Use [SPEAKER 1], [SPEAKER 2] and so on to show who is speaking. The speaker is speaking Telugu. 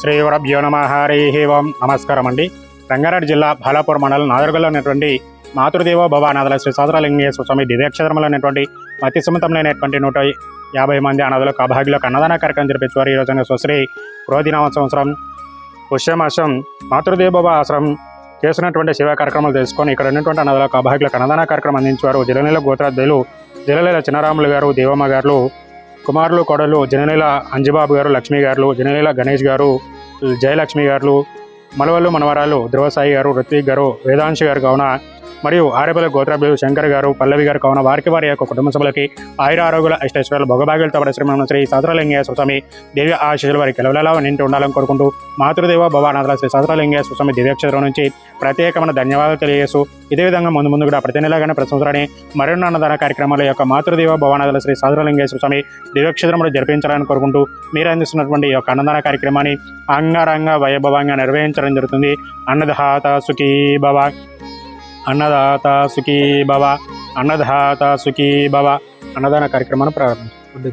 [SPEAKER 1] శ్రీ వరభ్యో నమ. హరి ఓం. నమస్కారం అండి రంగారెడ్డి జిల్లా బాలాపూర్ మండలం నాదర్గల్లో ఉన్నటువంటి మాతృదేవో భవ అనాథల శ్రీ సాదరాలింగేశ్వర స్వామి దివ్యక్షేత్రంలో ఉన్నటువంటి మతి సుమతమైనటువంటి నూట యాభై మంది అనాథులకు అభాగ్యులకు అన్నదాన కార్యక్రమం జరిపించేవారు. ఈ రోజున స్వశ్రీ క్రోధినామ సంవత్సరం పుష్యమాసం మాతృదేవ భవ ఆశ్రమం చేసినటువంటి సేవా కార్యక్రమాలు తెలుసుకొని ఇక్కడ ఉన్నటువంటి అనాథులకు అభాగ్యులకు అన్నదాన కార్యక్రమం అందించేవారు. జిల్లనీల గోత్రాధ్యులు జిల్లల చిన్నరాములు గారు దేవమ్మ గారు కుమారులు కొడలు జననేల అంజబాబు గారు లక్ష్మి గారు జననేల గణేష్ గారు జయలక్ష్మి గారు మనవళ్ళు మనవరాలు ధ్రువసాయి గారు ఋత్విక్ గారు వేదాంశి గారు కావున మరియు ఆరేపల్లి గోత్రాభ్యులు శంకర్ గారు పల్లవి గారు కావున వారికి వారి యొక్క కుటుంబ సభ్యులకి ఆయుర ఆరోగ్యుల అష్టైశ్వర్యాలు భోగభాగ్యులతో పడే శ్రీ సాదరాలింగేశ్వర స్వామి దేవి ఆశీస్సులు వారికి కెలవలలో నింటి ఉండాలని కోరుకుంటూ మాతృదేవ భవానాథుల శ్రీ సాదరాలింగేశ్వర స్వామి దివ్యక్షేత్రం నుంచి ప్రత్యేకమైన ధన్యవాదాలు తెలియజేస్తూ ఇదే విధంగా ముందు ముందు కూడా ప్రతి నెలగానే ప్రతి సంవత్సరాన్ని మరిన్ని అన్నదాన కార్యక్రమాల యొక్క మాతృదేవ భవానాథల శ్రీ సాదరాలింగేశ్వర స్వామి దివ్యక్షేత్రంలో జరిపించాలని కోరుకుంటూ మీరు అందిస్తున్నటువంటి యొక్క అన్నదాన కార్యక్రమాన్ని అంగరంగ వైభవంగా నిర్వహించడం జరుగుతుంది. అన్నదాత సుఖీ భవ అన్నదాత సుఖీ భవ అన్నదాత సుఖీ భవ అన్నదాన కార్యక్రమాన్ని ప్రారంభించండి